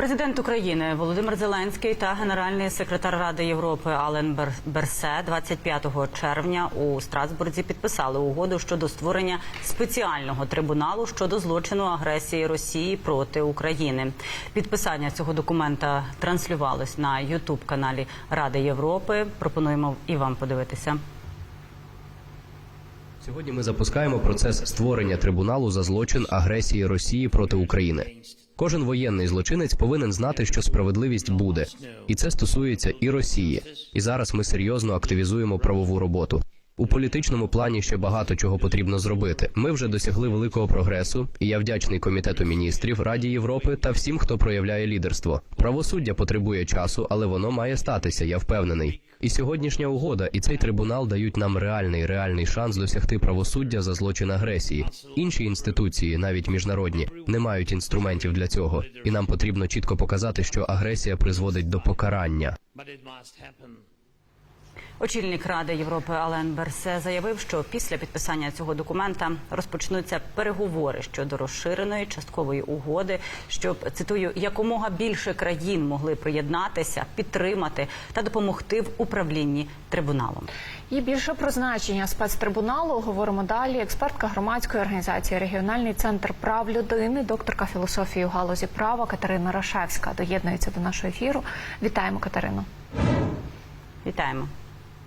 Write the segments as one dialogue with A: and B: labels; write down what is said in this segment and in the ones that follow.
A: Президент України Володимир Зеленський та генеральний секретар Ради Європи Ален Бер- Берсе 25 червня у Страсбурзі підписали угоду щодо створення спеціального трибуналу щодо злочину агресії Росії проти України. Підписання цього документа транслювалось на Ютуб каналі Ради Європи. Пропонуємо і вам подивитися.
B: Сьогодні ми запускаємо процес створення трибуналу за злочин агресії Росії проти України. Кожен воєнний злочинець повинен знати, що справедливість буде, і це стосується і Росії. І зараз ми серйозно активізуємо правову роботу. У політичному плані ще багато чого потрібно зробити. Ми вже досягли великого прогресу, і я вдячний комітету міністрів Раді Європи та всім, хто проявляє лідерство. Правосуддя потребує часу, але воно має статися. Я впевнений. І сьогоднішня угода і цей трибунал дають нам реальний реальний шанс досягти правосуддя за злочин агресії. Інші інституції, навіть міжнародні, не мають інструментів для цього, і нам потрібно чітко показати, що агресія призводить до покарання.
A: Очільник Ради Європи Ален Берсе заявив, що після підписання цього документа розпочнуться переговори щодо розширеної часткової угоди, щоб цитую якомога більше країн могли приєднатися, підтримати та допомогти в управлінні трибуналом.
C: І більше про значення спецтрибуналу говоримо далі. Експертка громадської організації Регіональний центр прав людини, докторка філософії у галузі права Катерина Рашевська доєднується до нашого ефіру. Вітаємо Катерину.
A: Вітаємо.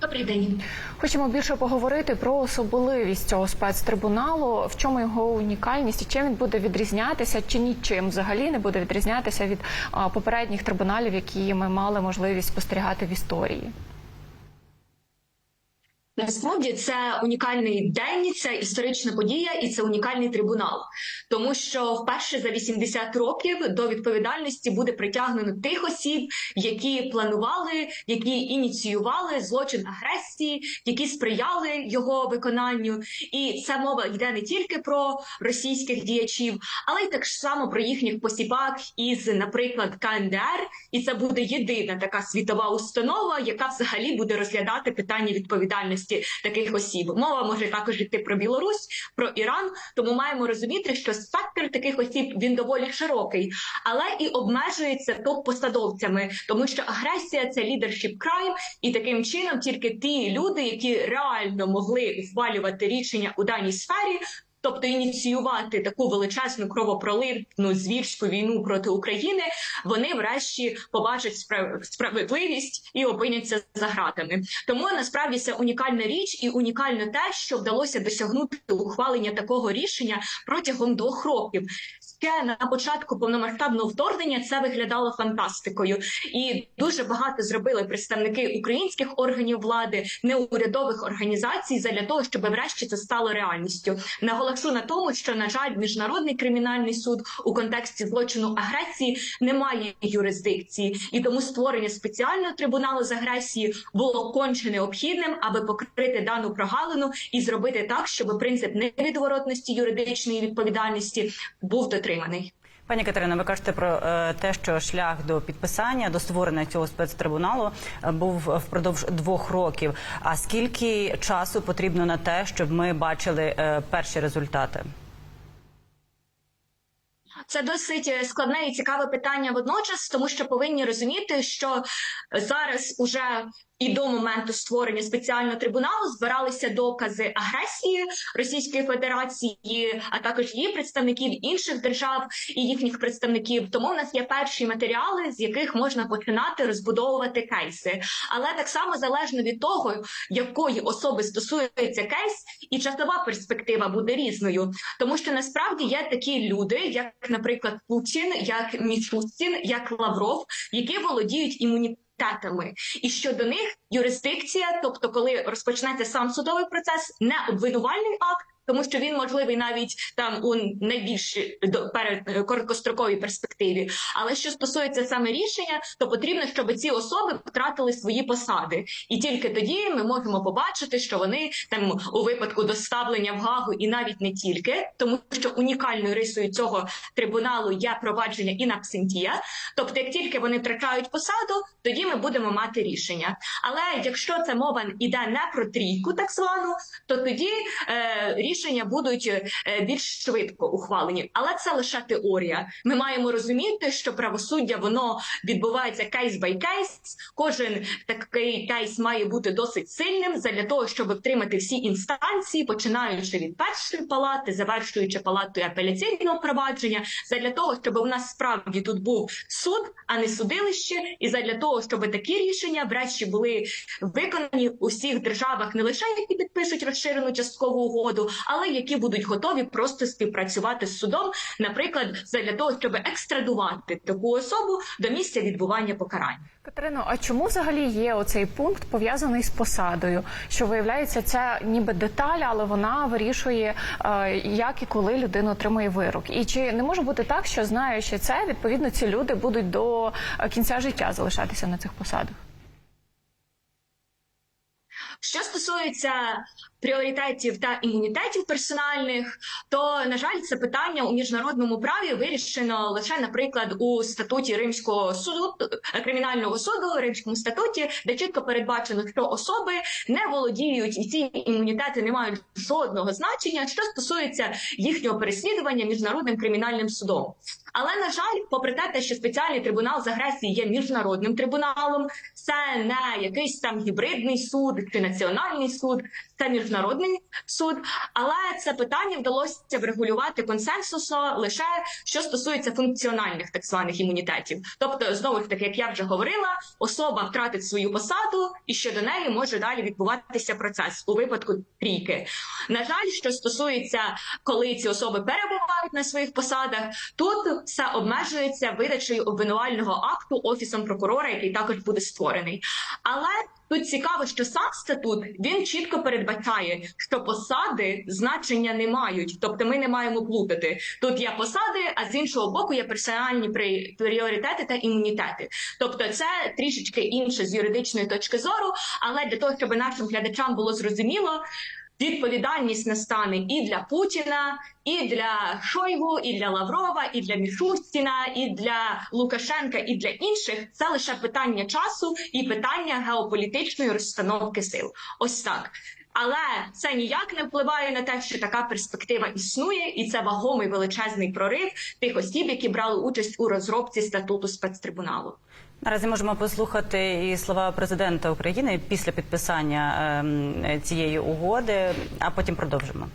D: Добрий день.
C: Хочемо більше поговорити про особливість цього спецтрибуналу, в чому його унікальність і чим він буде відрізнятися, чи нічим взагалі не буде відрізнятися від попередніх трибуналів, які ми мали можливість спостерігати в історії.
D: Насправді це унікальний день, це історична подія і це унікальний трибунал, тому що вперше за 80 років до відповідальності буде притягнено тих осіб, які планували, які ініціювали злочин агресії, які сприяли його виконанню. І це мова йде не тільки про російських діячів, але й так само про їхніх посіпак із, наприклад, КНДР. І це буде єдина така світова установа, яка взагалі буде розглядати питання відповідальності таких осіб. Мова може також йти про Білорусь, про Іран. Тому маємо розуміти, що спектр таких осіб він доволі широкий, але і обмежується топ-посадовцями, тому що агресія це лідершіп крайм, і таким чином тільки ті люди, які реально могли ухвалювати рішення у даній сфері. Тобто ініціювати таку величезну кровопроливну звірську війну проти України, вони врешті побачать справ- справедливість і опиняться за гратами. Тому насправді це унікальна річ, і унікально те, що вдалося досягнути ухвалення такого рішення протягом двох років. Ще на початку повномасштабного вторгнення це виглядало фантастикою, і дуже багато зробили представники українських органів влади, неурядових організацій задля того, щоб врешті це стало реальністю. Наголошу на тому, що на жаль, міжнародний кримінальний суд у контексті злочину агресії не має юрисдикції, і тому створення спеціального трибуналу з агресії було конче необхідним, аби покрити дану прогалину і зробити так, щоб принцип невідворотності юридичної відповідальності був дотриманий.
A: Пані Катерино, ви кажете про е, те, що шлях до підписання, до створення цього спецтрибуналу е, був впродовж двох років. А скільки часу потрібно на те, щоб ми бачили е, перші результати?
D: Це досить складне і цікаве питання водночас, тому що повинні розуміти, що зараз уже і до моменту створення спеціального трибуналу збиралися докази агресії Російської Федерації, а також її представників інших держав і їхніх представників. Тому в нас є перші матеріали, з яких можна починати розбудовувати кейси. Але так само залежно від того, якої особи стосується кейс, і часова перспектива буде різною, тому що насправді є такі люди, як, наприклад, Путін, як Мічустін, як Лавров, які володіють імунітетами, і щодо них юрисдикція, тобто коли розпочнеться сам судовий процес, не обвинувальний акт. Тому що він можливий навіть там у найбільш до перед е, короткостроковій перспективі. Але що стосується саме рішення, то потрібно, щоб ці особи втратили свої посади, і тільки тоді ми можемо побачити, що вони там у випадку доставлення в Гагу, і навіть не тільки, тому що унікальною рисою цього трибуналу є провадження in absentia, Тобто, як тільки вони втрачають посаду, тоді ми будемо мати рішення. Але якщо це мова йде не про трійку, так звану, то тоді е, рішення рішення будуть е, більш швидко ухвалені. Але це лише теорія. Ми маємо розуміти, що правосуддя воно відбувається кейс бай кейс. Кожен такий кейс має бути досить сильним для того, щоб втримати всі інстанції, починаючи від першої палати, завершуючи палатою апеляційного провадження, для того, щоб у нас справді тут був суд, а не судилище, і для того, щоб такі рішення врешті були виконані у всіх державах, не лише які підпишуть розширену часткову угоду, але які будуть готові просто співпрацювати з судом, наприклад, для того, щоб екстрадувати таку особу до місця відбування покарання.
C: Катерино, а чому взагалі є оцей пункт пов'язаний з посадою? Що виявляється, це ніби деталь, але вона вирішує, е, як і коли людина отримує вирок. І чи не може бути так, що знаючи це, відповідно ці люди будуть до е, кінця життя залишатися на цих посадах?
D: Що стосується пріоритетів та імунітетів персональних, то на жаль, це питання у міжнародному праві вирішено лише, наприклад, у статуті Римського суду е, кримінального суду, Римському статуті, де чітко передбачено, що особи не володіють і ці імунітети не мають жодного значення, що стосується їхнього переслідування міжнародним кримінальним судом. Але на жаль, попри те, що спеціальний трибунал з агресії є міжнародним трибуналом, це не якийсь там гібридний суд чи національний суд, це міжнародний суд. Але це питання вдалося врегулювати консенсусно лише що стосується функціональних так званих імунітетів. Тобто, знову ж таки, як я вже говорила, особа втратить свою посаду, і щодо неї може далі відбуватися процес у випадку трійки. На жаль, що стосується, коли ці особи перебувають на своїх посадах, тут все обмежується видачею обвинувального акту офісом прокурора, який також буде створений. Але тут цікаво, що сам статут він чітко передбачає, що посади значення не мають, тобто ми не маємо плутати. Тут є посади, а з іншого боку є персональні пріоритети та імунітети. Тобто, це трішечки інше з юридичної точки зору, але для того, щоб нашим глядачам було зрозуміло. Відповідальність настане і для Путіна, і для Шойгу, і для Лаврова, і для Мішустіна, і для Лукашенка, і для інших. Це лише питання часу і питання геополітичної розстановки сил. Ось так. Але це ніяк не впливає на те, що така перспектива існує, і це вагомий величезний прорив тих осіб, які брали участь у розробці статуту спецтрибуналу.
A: Наразі можемо послухати і слова президента України після підписання ем, цієї угоди, а потім продовжимо.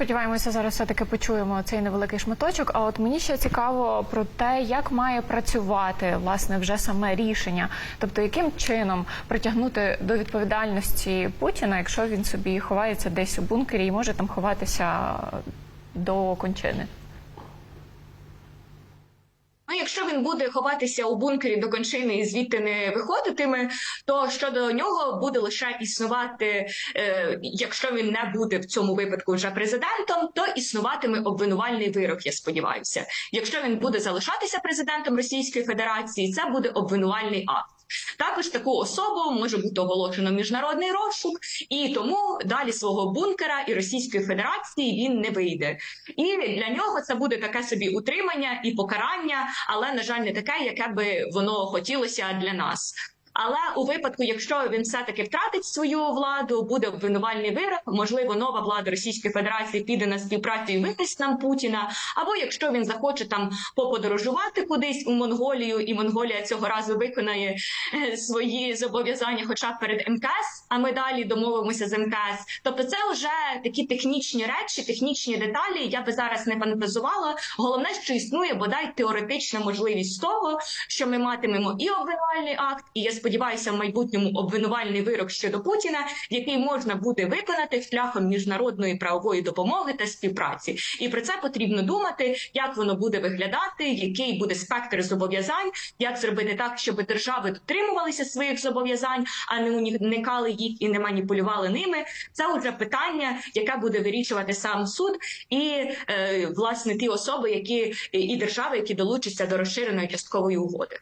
C: Сподіваємося, зараз все таки почуємо цей невеликий шматочок. А от мені ще цікаво про те, як має працювати власне вже саме рішення, тобто яким чином притягнути до відповідальності Путіна, якщо він собі ховається десь у бункері і може там ховатися до кончини.
D: Ну, якщо він буде ховатися у бункері до кончини і звідти не виходитиме, то щодо нього буде лише існувати, е, якщо він не буде в цьому випадку вже президентом, то існуватиме обвинувальний вирок. Я сподіваюся. Якщо він буде залишатися президентом Російської Федерації, це буде обвинувальний акт. Також таку особу може бути оголошено міжнародний розшук, і тому далі свого бункера і Російської Федерації він не вийде. І для нього це буде таке собі утримання і покарання, але на жаль, не таке, яке би воно хотілося для нас. Але у випадку, якщо він все таки втратить свою владу, буде обвинувальний вирок, можливо, нова влада Російської Федерації піде на співпрацю і видасть нам Путіна. Або якщо він захоче там поподорожувати кудись у Монголію, і Монголія цього разу виконає е, свої зобов'язання, хоча б перед МКС, а ми далі домовимося з МКС. Тобто, це вже такі технічні речі, технічні деталі. Я би зараз не фантазувала. Головне, що існує бодай теоретична можливість того, що ми матимемо і обвинувальний акт, і сподіваюся, в майбутньому обвинувальний вирок щодо Путіна, який можна буде виконати шляхом міжнародної правової допомоги та співпраці. І про це потрібно думати, як воно буде виглядати, який буде спектр зобов'язань, як зробити так, щоб держави дотримувалися своїх зобов'язань, а не уникали їх і не маніпулювали ними. Це вже питання, яке буде вирішувати сам суд і е, власне ті особи, які і держави, які долучаться до розширеної часткової угоди.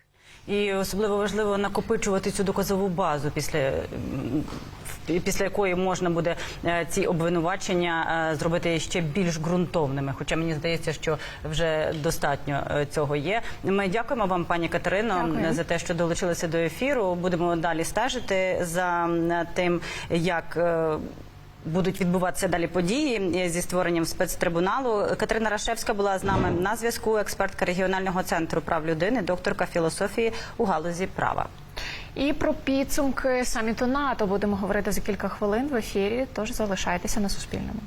A: І особливо важливо накопичувати цю доказову базу після після якої можна буде е, ці обвинувачення е, зробити ще більш ґрунтовними. Хоча мені здається, що вже достатньо е, цього є. Ми дякуємо вам, пані Катерино,
C: Дякую.
A: за те, що долучилися до ефіру. Будемо далі стежити за тим, як. Будуть відбуватися далі події е, зі створенням спецтрибуналу. Катерина Рашевська була з нами на зв'язку. Експертка регіонального центру прав людини, докторка філософії у галузі права.
C: І про підсумки саміту НАТО будемо говорити за кілька хвилин в ефірі. Тож залишайтеся на Суспільному.